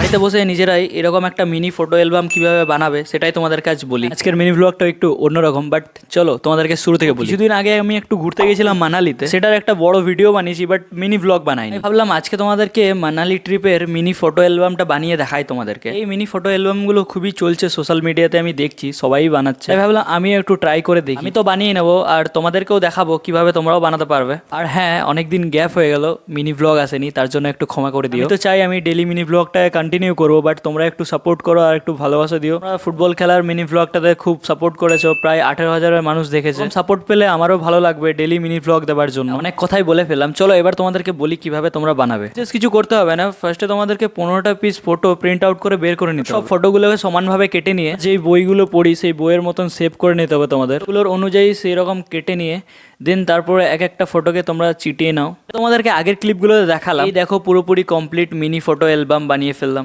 বাড়িতে বসে নিজেরাই এরকম একটা মিনি ফটো অ্যালবাম কীভাবে বানাবে সেটাই তোমাদের কাছে বলি। আজকের মিনি ব্লগটা একটু অন্যরকম বাট চলো তোমাদেরকে শুরু থেকে বলি। কিছুদিন আগে আমি একটু ঘুরতে গেছিলাম মানালিতে। সেটার একটা বড় ভিডিও বানিয়েছি বাট মিনি ব্লগ বানাইনি। ভাবলাম আজকে তোমাদেরকে মানালি ট্রিপের মিনি ফটো অ্যালবামটা বানিয়ে দেখাই তোমাদেরকে। এই মিনি ফটো অ্যালবামগুলো খুবই চলছে সোশ্যাল মিডিয়াতে আমি দেখছি সবাই বানাচ্ছে। ভাবলাম আমি একটু ট্রাই করে দেখি। আমি তো বানিয়ে নেব আর তোমাদেরকেও দেখাবো কীভাবে তোমরাও বানাতে পারবে। আর হ্যাঁ অনেকদিন গ্যাপ হয়ে গেল মিনি ব্লগ আসেনি তার জন্য একটু ক্ষমা করে দিও। তো চাই আমি ডেলি মিনি ব্লগটা কন্টিনিউ করব বাট তোমরা একটু সাপোর্ট করো আর একটু ভালোবাসা দিও। ফুটবল খেলার মিনি ব্লগটাতে খুব সাপোর্ট করেছ, প্রায় আঠেরো হাজারের মানুষ দেখেছে। সাপোর্ট পেলে আমারও ভালো লাগবে ডেলি মিনি ব্লগ দেওয়ার জন্য। অনেক কথাই বলে ফেললাম। চলো এবার তোমাদেরকে বলি কীভাবে তোমরা বানাবে। জাস্ট কিছু করতে হবে না। ফার্স্টে তোমাদেরকে পনেরোটা পিস ফটো প্রিন্ট আউট করে বের করে নিতে। সব ফটোগুলোকে সমানভাবে কেটে নিয়ে যেই বইগুলো পড়ি, সেই বইয়ের মতন সেভ করে নিতে হবে তোমাদের। ওগুলোর অনুযায়ী সেই রকম কেটে নিয়ে দেন তারপরে এক একটা ফটোকে তোমরা চিটিয়ে নাও। তোমাদেরকে আগের ক্লিপগুলোতে দেখালাম। দেখো পুরোপুরি কমপ্লিট মিনি ফটো অ্যালবাম বানিয়ে ফেললাম।